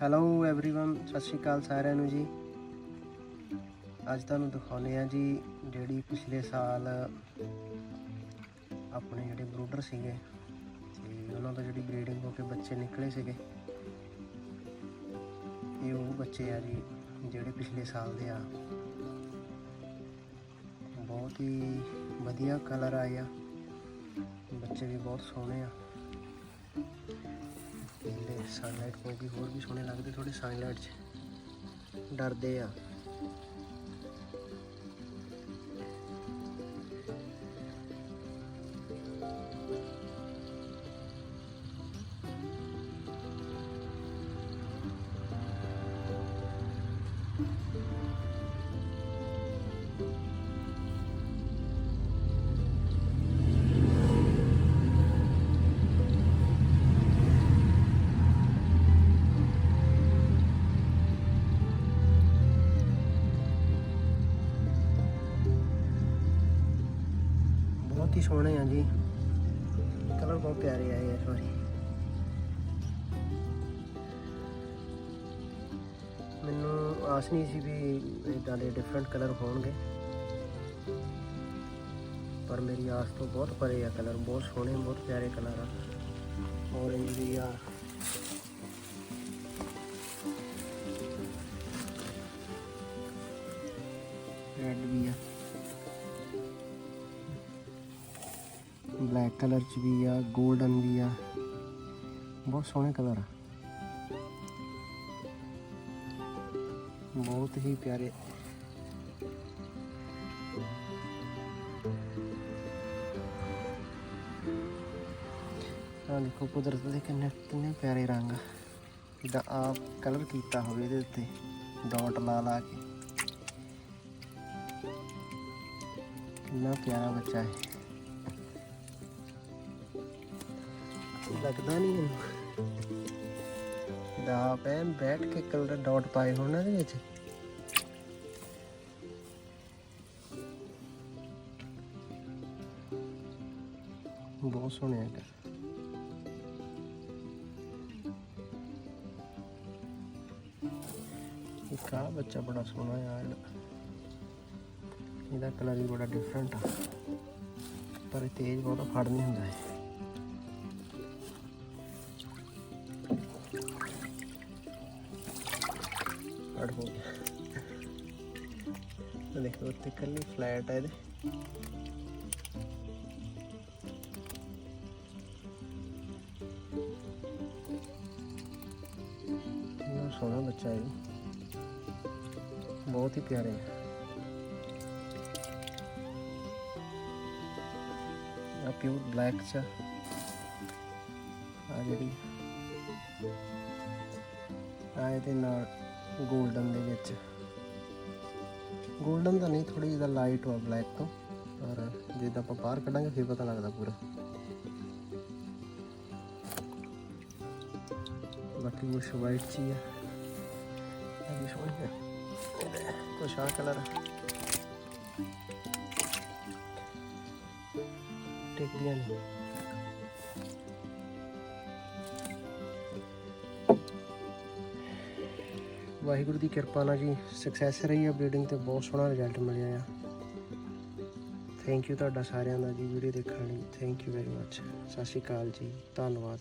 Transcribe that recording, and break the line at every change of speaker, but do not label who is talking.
Hello everyone ਸਤਿ ਸ਼੍ਰੀ ਅਕਾਲ ਸਾਰਿਆਂ ਨੂੰ ਜੀ ਅੱਜ ਤੁਹਾਨੂੰ ਦਿਖਾਉਂਦੇ ਆ ਜੀ ਜਿਹੜੀ ਪਿਛਲੇ ਸਾਲ ਆਪਣੇ ਜਿਹੜੇ ਬਰੂਡਰ ਸੀਗੇ ਤੇ ਉਹਨਾਂ ਤੋਂ ਜਿਹੜੀ ਬਰੀਡਿੰਗ ਹੋ ਕੇ ਬੱਚੇ ਨਿਕਲੇ ਸੀਗੇ ਇਹ ਉਹ ਬੱਚੇ ਆ ਜੀ ਜਿਹੜੇ ਪਿਛਲੇ ਸਾਲ ਦੇ ਆ ਬਹੁਤ ਹੀ ਵਧੀਆ ਕਲਰ ਆਏ ਆ ਬੱਚੇ ਵੀ ਬਹੁਤ ਸੋਹਣੇ ਆ। ਇਹਦੇ ਸਨਲਾਈਟ ਕੋਲ ਵੀ ਹੋਰ ਵੀ ਸੋਹਣੇ ਲੱਗਦੇ ਥੋੜੇ ਸਨਲਾਈਟ 'ਚ। ਡਰਦੇ ਆ। ਬਹੁਤ ਹੀ ਸੋਹਣੇ ਆ ਜੀ। ਕਲਰ ਬਹੁਤ ਪਿਆਰੇ ਆਏ ਆ ਇਸ ਵਾਰੀ ਮੈਨੂੰ ਆਸ ਨਹੀਂ ਸੀ ਵੀ ਇਦਾਂ ਦੇ ਡਿਫਰੈਂਟ ਕਲਰ ਹੋਣਗੇ। ਪਰ ਮੇਰੀ ਆਸ ਤੋਂ ਬਹੁਤ ਪਰੇ ਆ ਕਲਰ ਬਹੁਤ ਸੋਹਣੇ, ਬਹੁਤ ਪਿਆਰੇ ਕਲਰ ਆ। ਔਰੇਂਜ ਵੀ ਆ। ਰੈੱਡ ਵੀ ਆ। ਬਲੈਕ ਕਲਰ ਚ ਵੀ ਆ 골ਡਨ ਵੀ ਆ। ਬਹੁਤ ਸੋਹਣੇ ਕਲਰ ਆ। ਬਹੁਤ ਹੀ ਪਿਆਰੇ। ਆ ਦੇਖੋ ਕੁਦਰਤ ਦੇ ਕਿੰਨੇ ਕਿੰਨੇ ਪਿਆਰੇ ਰੰਗ ਜਿੱਦਾਂ ਆਪ ਕਲਰ ਕੀਤਾ ਹੋਵੇ ਇਹਦੇ ਉੱਤੇ ਡਾਟ ਲਾ ਲਾ ਕੇ। ਕਿੰਨਾ ਪਿਆਰਾ ਬੱਚਾ ਹੈ ਲੱਗਦਾ ਨਹੀਂ ਇਹਨੂੰ ਦਾ ਪੈਨ ਬੈਠ ਕੇ ਕਲਰ ਡਾਟ ਪਾਏ ਹੋਣ ਨਾ ਵਿੱਚ। ਬਹੁਤ ਸੋਹਣੇ ਆ। ਇੱਕ ਆ ਬੱਚਾ ਬੜਾ ਸੋਹਣਾ ਆ ਇਹਦਾ। ਕਲਰ ਵੀ ਬੜਾ ਡਿਫਰੈਂਟ ਆ। ਪਰ ਇਹ ਤੇਜ਼ ਬਹੁਤ ਫੜ ਨਹੀਂ ਹੁੰਦਾ ਹੈ। ਫੜ ਹੋ ਗਿਆ। ਇਹ ਦੇਖੋ ਉੱਤੇ ਕੱਲੀ ਫਲੈਟ ਹੈ ਇਹਦੇ। ਇਹ ਸੋਹਣਾ ਬੱਚਾ ਹੈ ਜੀ। ਬਹੁਤ ਹੀ ਪਿਆਰੇ ਆ। ਪਿਓਰ ਬਲੈਕ ਚ ਆ। ਜਿਹੜੀ ਆ ਇਹਦੇ ਨਾਲ 골ਡਨ ਦੇ ਵਿੱਚ। 골ਡਨ ਤਾਂ ਨਹੀਂ ਥੋੜੀ ਜਿਹੀ ਲਾਈਟ ਵਾ ਬਲੈਕ ਤੋਂ। ਪਰ ਜਿੱਦਾਂ ਆਪਾਂ ਬਾਹਰ ਕੱਢਾਂਗੇ, ਫਿਰ ਪਤਾ ਲੱਗਦਾ ਪੂਰਾ। ਬਾਕੀ ਕੁਛ ਵਾਈਟ ਚ ਹੀ ਇਹ ਵੀ ਸੋਹਣੀ ਹੈ ਇਹਦੇ ਕੁਛ ਆ। ਕਲਰ ਟਿਕਦੀਆਂ ਨਹੀਂ। ਵਾਹਿਗੁਰੂ ਦੀ ਕਿਰਪਾ ਨਾਲ ਜੀ ਸਕਸੈਸ ਰਹੀ ਆ ਬਰੀਡਿੰਗ ਤੇ ਬਹੁਤ ਸੋਹਣਾ ਰਿਜ਼ਲਟ ਮਿਲਿਆ ਆ। ਥੈਂਕ ਯੂ ਤੁਹਾਡਾ ਸਾਰਿਆਂ ਦਾ ਜੀ, ਵੀਡੀਓ ਦੇਖਣ ਲਈ। ਥੈਂਕ ਯੂ ਵੈਰੀ ਮੱਚ ਸਤਿ ਸ਼੍ਰੀ ਅਕਾਲ ਜੀ। ਧੰਨਵਾਦ।